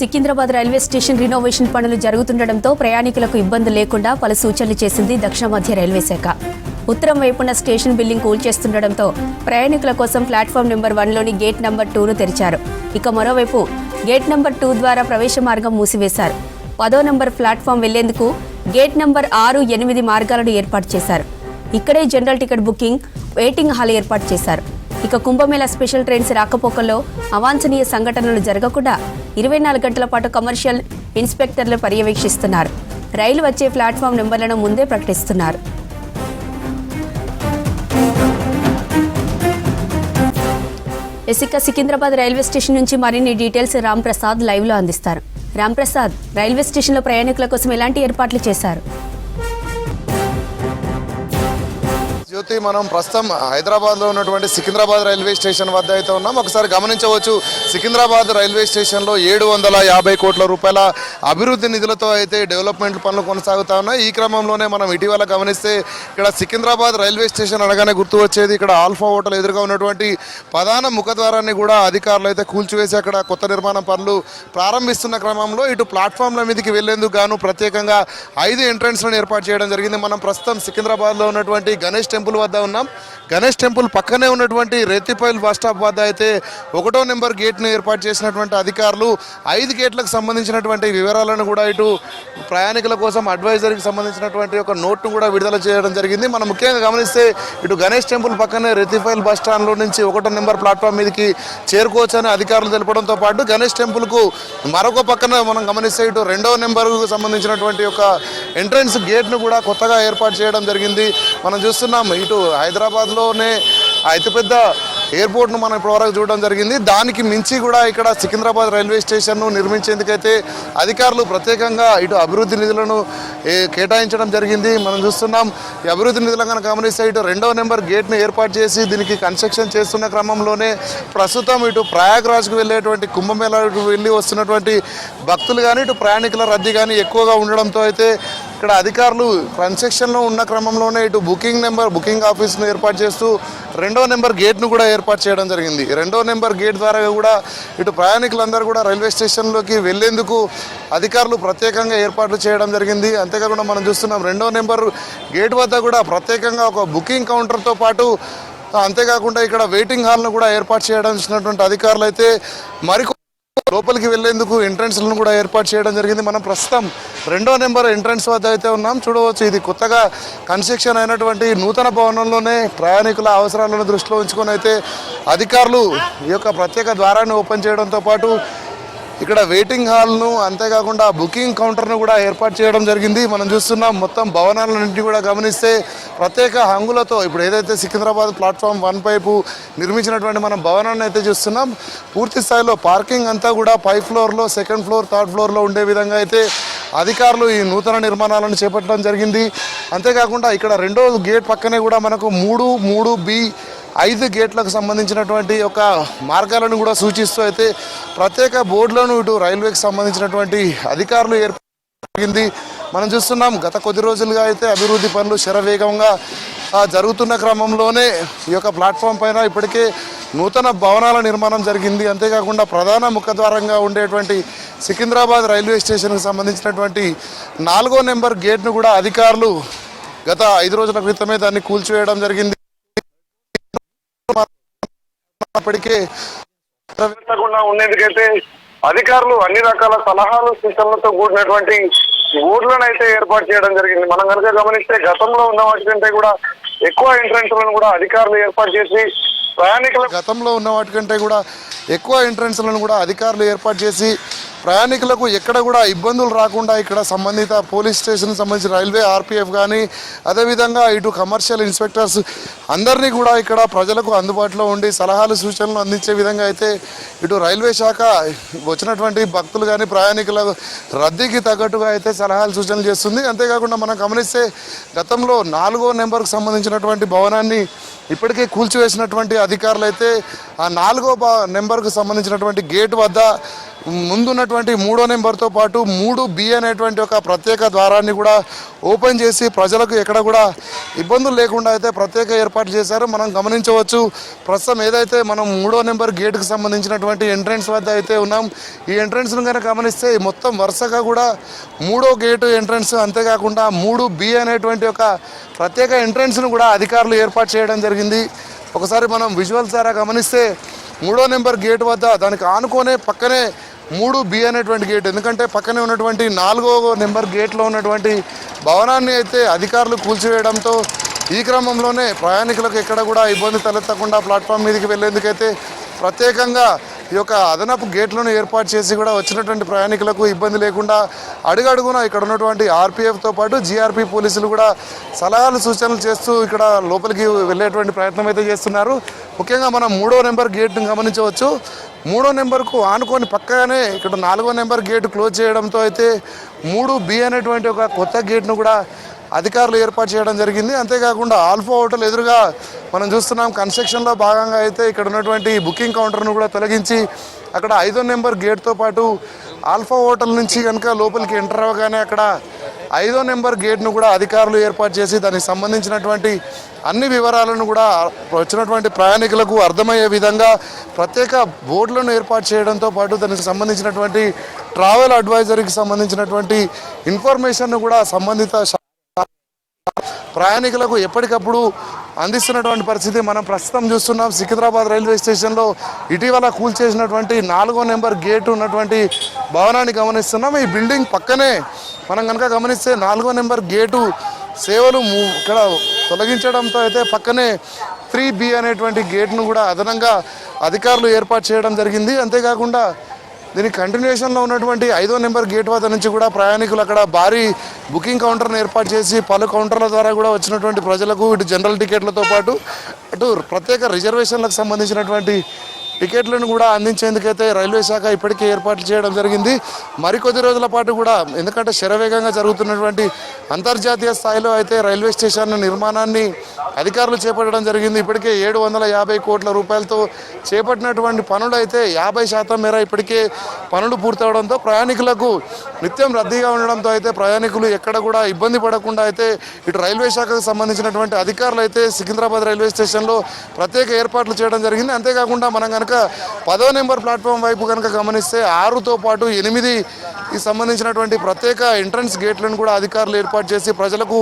Secunderabad railway station renovation పనులు జరుగుతుండటంతో ప్రయాణికులకు ఇబ్బంది లేకుండా పలు సూచనలు చేసింది దక్షిణ మధ్య రైల్వే శాఖ. ఉత్తరం వైపున స్టేషన్ బిల్డింగ్ కూల్చేస్తుండటంతో ప్రయాణికుల కోసం ప్లాట్ఫామ్ నెంబర్ వన్లోని గేట్ నెంబర్ టూను తెరిచారు. ఇక మరోవైపు గేట్ నెంబర్ టూ ద్వారా ప్రవేశ మార్గం మూసివేశారు. పదో నంబర్ ప్లాట్ఫామ్ వెళ్ళేందుకు గేట్ నెంబర్ ఆరు ఎనిమిది మార్గాలను ఏర్పాటు చేశారు. ఇక్కడే general ticket booking waiting hall ఏర్పాటు చేశారు. ఇక కుంభమేళా స్పెషల్ ట్రైన్స్ రాకపోకల్లో అవాంఛనీయ సంఘటనలు జరగకుండా ఇరవై నాలుగు గంటల పాటు కమర్షియల్ ఇన్స్పెక్టర్లు పర్యవేక్షిస్తున్నారు. రైలు వచ్చే ప్లాట్ఫామ్ నెంబర్లను ముందే ప్రకటిస్తున్నారు. ఎసిక సికింద్రాబాద్ రైల్వే స్టేషన్ నుంచి మరిన్ని డీటెయిల్స్ రామ్ ప్రసాద్ అందిస్తారు. రామ్ ప్రసాద్ రైల్వే స్టేషన్లో ప్రయాణికుల కోసం ఎలాంటి ఏర్పాట్లు చేశారు? జ్యోతి మనం ప్రస్తుతం హైదరాబాద్లో ఉన్నటువంటి సికింద్రాబాద్ రైల్వే స్టేషన్ వద్ద అయితే ఉన్నాం. ఒకసారి గమనించవచ్చు సికింద్రాబాద్ రైల్వే స్టేషన్లో ఏడు వందల యాభై కోట్ల రూపాయల అభివృద్ధి నిధులతో అయితే డెవలప్మెంట్ పనులు కొనసాగుతా ఉన్నాయి. ఈ క్రమంలోనే మనం ఇటీవల గమనిస్తే ఇక్కడ సికింద్రాబాద్ రైల్వే స్టేషన్ అనగానే గుర్తు వచ్చేది ఇక్కడ ఆల్ఫా హోటల్ ఎదురుగా ఉన్నటువంటి ప్రధాన ముఖద్వారాన్ని కూడా అధికారులు అయితే కూల్చివేసి అక్కడ కొత్త నిర్మాణ పనులు ప్రారంభిస్తున్న క్రమంలో ఇటు ప్లాట్ఫామ్ల మీదకి వెళ్ళేందుకు గాను ప్రత్యేకంగా ఐదు ఎంట్రన్స్లను ఏర్పాటు చేయడం జరిగింది. మనం ప్రస్తుతం సికింద్రాబాద్లో ఉన్నటువంటి గణేష్ టెంపుల్ వద్ద ఉన్నాం. గణేష్ టెంపుల్ పక్కనే ఉన్నటువంటి రేతిపైల్ బస్ స్టాప్ వద్ద అయితే ఒకటో నెంబర్ గేట్ను ఏర్పాటు చేసినటువంటి అధికారులు ఐదు గేట్లకు సంబంధించినటువంటి వివరాలను కూడా ఇటు ప్రయాణికుల కోసం అడ్వైజరీకి సంబంధించినటువంటి ఒక నోట్ను కూడా విడుదల చేయడం జరిగింది. మనం ముఖ్యంగా గమనిస్తే ఇటు గణేష్ టెంపుల్ పక్కనే రెతిఫైల్ బస్ స్టాండ్లో నుంచి ఒకటో నెంబర్ ప్లాట్ఫామ్ మీదకి చేరుకోవచ్చని అధికారులు తెలపడంతో పాటు గణేష్ టెంపుల్కు మరొక పక్కన మనం గమనిస్తే ఇటు రెండవ నెంబర్కు సంబంధించినటువంటి ఒక ఎంట్రన్స్ గేట్ను కూడా కొత్తగా ఏర్పాటు చేయడం జరిగింది. మనం చూస్తున్నాం ఇటు హైదరాబాద్లోనే అతిపెద్ద ఎయిర్పోర్ట్ను మనం ఇప్పటివరకు చూడడం జరిగింది. దానికి మించి కూడా ఇక్కడ సికింద్రాబాద్ రైల్వే స్టేషన్ను నిర్మించేందుకైతే అధికారులు ప్రత్యేకంగా ఇటు అభివృద్ధి నిధులను కేటాయించడం జరిగింది. మనం చూస్తున్నాం ఈ అభివృద్ధి నిధులను కనుక గమనిస్తే ఇటు రెండవ నెంబర్ గేట్ను ఏర్పాటు చేసి దీనికి కన్స్ట్రక్షన్ చేస్తున్న క్రమంలోనే ప్రస్తుతం ఇటు ప్రయాగ్రాజ్కు వెళ్ళేటువంటి కుంభమేళకు వెళ్ళి వస్తున్నటువంటి భక్తులు కానీ ఇటు ప్రయాణికుల రద్దీ కానీ ఎక్కువగా ఉండడంతో అయితే ఇక్కడ అధికారులు కన్స్ట్రక్షన్లో ఉన్న క్రమంలోనే ఇటు బుకింగ్ నెంబర్ బుకింగ్ ఆఫీస్ను ఏర్పాటు చేస్తూ రెండో నెంబర్ గేట్ను కూడా ఏర్పాటు చేయడం జరిగింది. రెండో నెంబర్ గేట్ ద్వారా కూడా ఇటు ప్రయాణికులందరూ కూడా రైల్వే స్టేషన్లోకి వెళ్ళేందుకు అధికారులు ప్రత్యేకంగా ఏర్పాట్లు చేయడం జరిగింది. అంతేకాకుండా మనం చూస్తున్నాం రెండో నెంబర్ గేట్ వద్ద కూడా ప్రత్యేకంగా ఒక బుకింగ్ కౌంటర్తో పాటు అంతేకాకుండా ఇక్కడ వెయిటింగ్ హాల్ను కూడా ఏర్పాటు చేయడం చేసినటువంటి అధికారులు అయితే మరికొ లోపలికి వెళ్ళేందుకు ఎంట్రన్స్లను కూడా ఏర్పాటు చేయడం జరిగింది. మనం ప్రస్తుతం రెండో నెంబర్ ఎంట్రన్స్ వద్ద అయితే ఉన్నాం. చూడవచ్చు ఇది కొత్తగా కన్స్ట్రక్షన్ అయినటువంటి నూతన భవనంలోనే ప్రయాణికుల అవసరాలను దృష్టిలో ఉంచుకొని అయితే అధికారులు ఈ యొక్క ప్రత్యేక ద్వారాన్ని ఓపెన్ చేయడంతో పాటు ఇక్కడ వెయిటింగ్ హాల్ను అంతేకాకుండా బుకింగ్ కౌంటర్ను కూడా ఏర్పాటు చేయడం జరిగింది. మనం చూస్తున్నాం మొత్తం భవనాలన్నింటినీ కూడా గమనిస్తే ప్రత్యేక హంగులతో ఇప్పుడు ఏదైతే సికింద్రాబాద్ ప్లాట్ఫామ్ వన్ పైపు నిర్మించినటువంటి మనం భవనాన్ని అయితే చూస్తున్నాం పూర్తి స్థాయిలో పార్కింగ్ అంతా కూడా పై ఫ్లోర్లో సెకండ్ ఫ్లోర్ థర్డ్ ఫ్లోర్లో ఉండే విధంగా అయితే అధికారులు ఈ నూతన నిర్మాణాలను చేపట్టడం జరిగింది. అంతేకాకుండా ఇక్కడ రెండో గేట్ పక్కనే కూడా మనకు మూడు మూడు బి ఐదు గేట్లకు సంబంధించినటువంటి ఒక మార్గాలను కూడా సూచిస్తూ అయితే ప్రత్యేక బోర్డులను ఇటు రైల్వేకి సంబంధించినటువంటి అధికారులు ఏర్పడింది మనం చూస్తున్నాం గత కొద్ది రోజులుగా అయితే అభివృద్ధి పనులు శరవేగంగా జరుగుతున్న క్రమంలోనే ఈ యొక్క ప్లాట్ఫామ్ పైన ఇప్పటికే నూతన భవనాల నిర్మాణం జరిగింది. అంతేకాకుండా ప్రధాన ముఖద్వారంగా ఉండేటువంటి సికింద్రాబాద్ రైల్వే స్టేషన్కి సంబంధించినటువంటి నాలుగో నెంబర్ గేట్ను కూడా అధికారులు గత ఐదు రోజుల క్రితమే దాన్ని కూల్చివేయడం జరిగింది. అప్పటికే పెట్టకుండా ఉండేందుకైతే అధికారులు అన్ని రకాల సలహాలు సూచనలతో కూడినటువంటి బోర్డులను అయితే ఏర్పాటు చేయడం జరిగింది. మనం కనుక గమనిస్తే గతంలో ఉన్న వాటి కంటే కూడా ఎక్కువ ఎంట్రన్స్లను కూడా అధికారులు ఏర్పాటు చేసి ప్రయాణికుల గతంలో ఉన్న వాటికంటే కూడా ఎక్కువ ఎంట్రన్స్లను కూడా అధికారులు ఏర్పాటు చేసి ప్రయాణికులకు ఎక్కడ కూడా ఇబ్బందులు రాకుండా ఇక్కడ సంబంధిత పోలీస్ స్టేషన్ సంబంధించిన రైల్వే ఆర్పిఎఫ్ కానీ అదేవిధంగా ఇటు కమర్షియల్ ఇన్స్పెక్టర్స్ అందరినీ కూడా ఇక్కడ ప్రజలకు అందుబాటులో ఉండి సలహాలు సూచనలు అందించే విధంగా అయితే ఇటు రైల్వే శాఖ వచ్చినటువంటి భక్తులు కానీ ప్రయాణికుల రద్దీకి తగ్గట్టుగా అయితే సలహాలు సూచనలు చేస్తుంది. అంతేకాకుండా మనం గమనిస్తే గతంలో నాలుగో నెంబర్కు సంబంధించినటువంటి భవనాన్ని ఇప్పటికే కూల్చివేసినటువంటి అధికారులు అయితే ఆ నాలుగో నెంబర్కు సంబంధించినటువంటి గేట్ వద్ద ముందున్నటువంటి మూడో నెంబర్తో పాటు మూడు బి అనేటువంటి ఒక ప్రత్యేక ద్వారాన్ని కూడా ఓపెన్ చేసి ప్రజలకు ఎక్కడ కూడా ఇబ్బందులు లేకుండా అయితే ప్రత్యేక ఏర్పాటు చేశారు. మనం గమనించవచ్చు ప్రస్తుతం ఏదైతే మనం మూడో నెంబర్ గేట్కి సంబంధించినటువంటి ఎంట్రన్స్ వద్ద అయితే ఉన్నాం ఈ ఎంట్రన్స్ను కనుక గమనిస్తే మొత్తం వరుసగా కూడా మూడో గేటు ఎంట్రన్స్ అంతేకాకుండా మూడు బి అనేటువంటి ఒక ప్రత్యేక ఎంట్రన్స్ను కూడా అధికారులు ఏర్పాటు చేయడం జరిగింది. ఒకసారి మనం విజువల్స్ ద్వారా గమనిస్తే మూడో నెంబర్ గేట్ వద్ద దానికి ఆనుకోనే పక్కనే మూడు బి అనేటువంటి గేట్ ఎందుకంటే పక్కనే ఉన్నటువంటి నాలుగో నెంబర్ గేట్లో ఉన్నటువంటి భవనాన్ని అయితే అధికారులు కూల్చివేయడంతో ఈ క్రమంలోనే ప్రయాణికులకు ఎక్కడ కూడా ఇబ్బంది తలెత్తకుండా ప్లాట్ఫామ్ మీదకి వెళ్ళేందుకైతే ప్రత్యేకంగా ఈ యొక్క అదనపు గేట్లను ఏర్పాటు చేసి కూడా వచ్చినటువంటి ప్రయాణికులకు ఇబ్బంది లేకుండా అడుగడుగున ఇక్కడ ఉన్నటువంటి ఆర్పీఎఫ్తో పాటు జీఆర్పీ పోలీసులు కూడా సలహాలు సూచనలు చేస్తూ ఇక్కడ లోపలికి వెళ్ళేటువంటి ప్రయత్నం అయితే చేస్తున్నారు. ముఖ్యంగా మనం మూడో నెంబర్ గేట్ను గమనించవచ్చు. మూడో నెంబర్కు ఆనుకొని పక్కగానే ఇక్కడ నాలుగో నెంబర్ గేట్ క్లోజ్ చేయడంతో అయితే మూడు బి అనేటువంటి ఒక కొత్త గేట్ను కూడా అధికారులు ఏర్పాటు చేయడం జరిగింది. అంతేకాకుండా ఆల్ఫా హోటల్ ఎదురుగా మనం చూస్తున్నాం కన్స్ట్రక్షన్లో భాగంగా అయితే ఇక్కడ ఉన్నటువంటి బుకింగ్ కౌంటర్ను కూడా తొలగించి అక్కడ ఐదో నెంబర్ గేట్తో పాటు ఆల్ఫా హోటల్ నుంచి కనుక లోపలికి ఎంటర్ అవ్వగానే అక్కడ ఐదో నెంబర్ గేట్ను కూడా అధికారులు ఏర్పాటు చేసి దానికి సంబంధించినటువంటి అన్ని వివరాలను కూడా వచ్చినటువంటి ప్రయాణికులకు అర్థమయ్యే విధంగా ప్రత్యేక బోర్డులను ఏర్పాటు చేయడంతో పాటు దానికి సంబంధించినటువంటి ట్రావెల్ అడ్వైజరీకి సంబంధించినటువంటి ఇన్ఫర్మేషన్ను కూడా సంబంధిత ప్రయాణికులకు ఎప్పటికప్పుడు అందిస్తున్నటువంటి పరిస్థితి మనం ప్రస్తుతం చూస్తున్నాం. సికింద్రాబాద్ రైల్వే స్టేషన్లో ఇటీవల కూల్చేసినటువంటి నాలుగో నెంబర్ గేట్ ఉన్నటువంటి భవనాన్ని గమనిస్తున్నాం. ఈ బిల్డింగ్ పక్కనే మనం కనుక గమనిస్తే నాలుగో నెంబర్ గేటు సేవలు ము- ఇక్కడ తొలగించడంతో అయితే పక్కనే త్రీ బి అనేటువంటి గేట్ను కూడా అదనంగా అధికారులు ఏర్పాటు చేయడం జరిగింది. అంతేకాకుండా దీని కంటిన్యూషన్లో ఉన్నటువంటి ఐదో నెంబర్ గేట్ వద్ద నుంచి కూడా ప్రయాణికులు అక్కడ భారీ బుకింగ్ కౌంటర్ను ఏర్పాటు చేసి పలు కౌంటర్ల ద్వారా కూడా వచ్చినటువంటి ప్రజలకు ఇటు జనరల్ టికెట్లతో పాటు అటు ప్రత్యేక రిజర్వేషన్లకు సంబంధించినటువంటి టికెట్లను కూడా అందించేందుకైతే రైల్వే శాఖ ఇప్పటికే ఏర్పాట్లు చేయడం జరిగింది. మరికొద్ది రోజుల పాటు కూడా ఎందుకంటే శరవేగంగా జరుగుతున్నటువంటి అంతర్జాతీయ స్థాయిలో అయితే రైల్వే స్టేషన్ నిర్మాణాన్ని అధికారులు చేపట్టడం జరిగింది. ఇప్పటికే ఏడు వందల యాభై కోట్ల రూపాయలతో చేపట్టినటువంటి పనులు అయితే యాభై శాతం మేర ఇప్పటికే పనులు పూర్తవడంతో ప్రయాణికులకు నిత్యం రద్దీగా ఉండడంతో అయితే ప్రయాణికులు ఎక్కడ కూడా ఇబ్బంది పడకుండా అయితే ఇటు రైల్వే శాఖకు సంబంధించినటువంటి అధికారులు అయితే సికింద్రాబాద్ రైల్వే స్టేషన్లో ప్రత్యేక ఏర్పాట్లు చేయడం జరిగింది. అంతేకాకుండా మనం కనుక పదో నెంబర్ ప్లాట్ఫామ్ వైపు కనుక గమనిస్తే ఆరుతో పాటు ఎనిమిది ఈ సంబంధించినటువంటి ప్రత్యేక ఎంట్రన్స్ గేట్లను కూడా అధికారులు ఏర్పాటు చేసి ప్రజలకు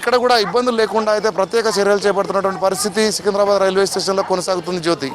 ఎక్కడ కూడా ఇబ్బందులు లేకుండా అయితే ప్రత్యేక చర్యలు చేపడుతున్నటువంటి పరిస్థితి సికింద్రాబాద్ రైల్వే స్టేషన్లో కొనసాగుతుంది జ్యోతి.